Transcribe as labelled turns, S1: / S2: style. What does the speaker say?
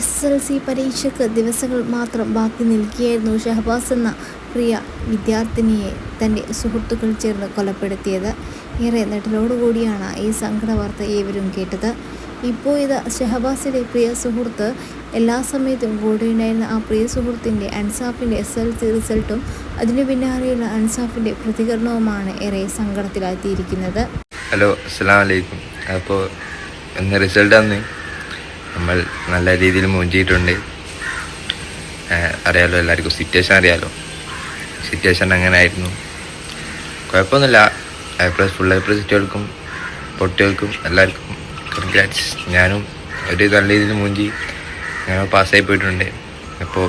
S1: S L C പരീക്ഷയ്ക്ക് ദിവസങ്ങൾ മാത്രം ബാക്കി നിൽക്കുകയായിരുന്നു ഷഹബാസ് എന്ന പ്രിയ വിദ്യാർത്ഥിനിയെ തന്റെ സുഹൃത്തുക്കൾ ചേർന്ന് കൊലപ്പെടുത്തിയത്. ഏറെ നെട്ടലോടുകൂടിയാണ് ഈ സങ്കട വാർത്ത ഏവരും കേട്ടത്. ഇപ്പോൾ ഇത് ഷഹബാസിന്റെ പ്രിയ സുഹൃത്ത്. എല്ലാ സമയത്തും കൂടെയുണ്ടായിരുന്ന ആ പ്രിയ സുഹൃത്തിന്റെ അൻസാഫിന്റെ എസ് എൽ സി റിസൾട്ടും അതിനു പിന്നാലെയുള്ള അൻസാഫിന്റെ പ്രതികരണവുമാണ് ഏറെ സങ്കടത്തിലാക്കിയിരിക്കുന്നത്
S2: ഹലോ അസ്സാം വലൈക്കും അപ്പോൾ എന്ന റിസൾട്ട് നമ്മൾ നല്ല രീതിയിൽ മുഞ്ചിയിട്ടുണ്ട്. അറിയാലോ എല്ലാവർക്കും സിറ്റുവേഷൻ അറിയാലോ. സിറ്റുവേഷൻ അങ്ങനെ ആയിരുന്നു. കുഴപ്പമൊന്നുമില്ല. A plus full A plus കുട്ടികൾക്കും പൊട്ടികൾക്കും എല്ലാവർക്കും കൺഗ്രാറ്റ്സ് ഞാനും ഒരു നല്ല രീതിയിൽ മുഞ്ചി ഞങ്ങൾ പാസ്സായി പോയിട്ടുണ്ട്. അപ്പോൾ